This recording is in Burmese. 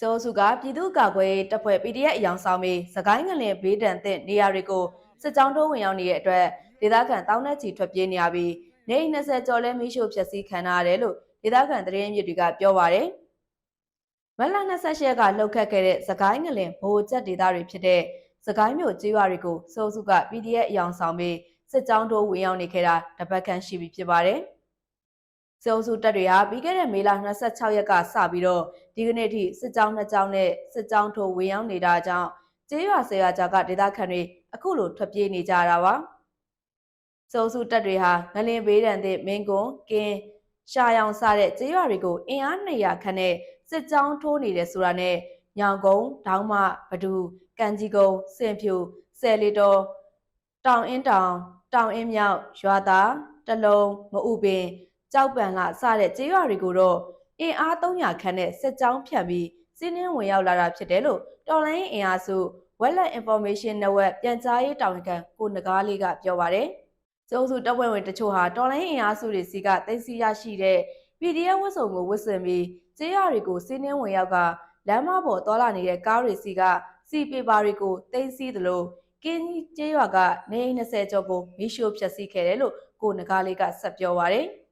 စိုးစုကပြည်သူ့ကာကွယ်ရေးတပ်ဖွဲ့ PDF အယောင်ဆောင်ပြီးစကိုင်းငလင်ဘေးဒဏ်သင့်နေရာတွေကိုစစ်ကြောင်းတိုးဝင်ရောက်နေတဲ့အတွက်ဒေသခံတောင်းနဲ့ချီထွက်ပြေးနေရပြီးနေအိမ်20ကျော်လဲမိရှို့ဖျက်ဆီးခံရရတယ်လို့ဒေသခံသတင်းမြစ်တွေကပြောပါတယ်။မလ28ရက်ကလှုပ်ခတ်ခဲ့တဲ့စကိုင်းငလင်ဘိုကျက်ဒေသတွေဖြစ်တဲ့စကိုင်းမြို့ကျေးရွာတွေကိုစိုးစုက PDF အယောင်ဆောင်ပြီးစစ်ကြောင်းတိုးဝင်ရောက်နေခဲ့တာတပတ်ခန့်ရှိပြီဖြစ်ပါတယ်။ စေအုပ်စုတပ်တွေဟာပြီးခဲ့တဲ့မေလ26ရက်ကစပြီးတော့ဒီကနေ့ထိစစ်ကြောင်းနှစ်ကြောင်းနဲ့စစ်ကြောင်းထိုးဝင်ရောက်နေတာကြောင့်ကျေးရွာဆရာကြားကဒေသခံတွေအခုလိုထွက်ပြေးနေကြတာပါ။စေအုပ်စုတပ်တွေဟာငလင်ဘေးဒဏ်သည့်မင်းကွန်းကင်းရှာရောင်စတဲ့ကျေးရွာတွေကိုအင်အား200ခန့်နဲ့စစ်ကြောင်းထိုးနေတယ်ဆိုတာနဲ့ညောင်ကုန်းဒေါင်းမဘဒူကံကြီးကုန်းစင်ဖြူဆယ်လီတော်တောင်အင်းတောင်တောင်အင်းမြောက်ရွာသားတလုံးမဥပင် ကြောက်ပန်လာစတဲ့ကျေးရွာတွေကိုတော့အင်အား300ခန့်နဲ့စစ်ကြောင်းဖြတ်ပြီးစီးနှင်းဝင်ရောက်လာတာဖြစ်တယ်လို့တော်လိုင်းအင်အားစု Wetland Information Network ပြန်ကြားရေးတာဝန်ခံကိုနဂါးလေးကပြောပါတယ်။ကျုံစုတပ်ဖွဲ့ဝင်တချို့ဟာတော်လိုင်းအင်အားစုတွေစီကတင်စီရရှိတဲ့ PDF ဝတ်စုံကိုဝတ်ဆင်ပြီးကျေးရွာတွေကိုစီးနှင်းဝင်ရောက်ကလမ်းမပေါ်တော်လာနေတဲ့ကားတွေစီကစီပေပါတွေကိုတင်စီသလိုကင်းကြီးကျေးရွာကနေအိမ်20ကျော်ကိုမိရှို့ဖျက်ဆီးခဲ့တယ်လို့ကိုနဂါးလေးကဆက်ပြောပါတယ်။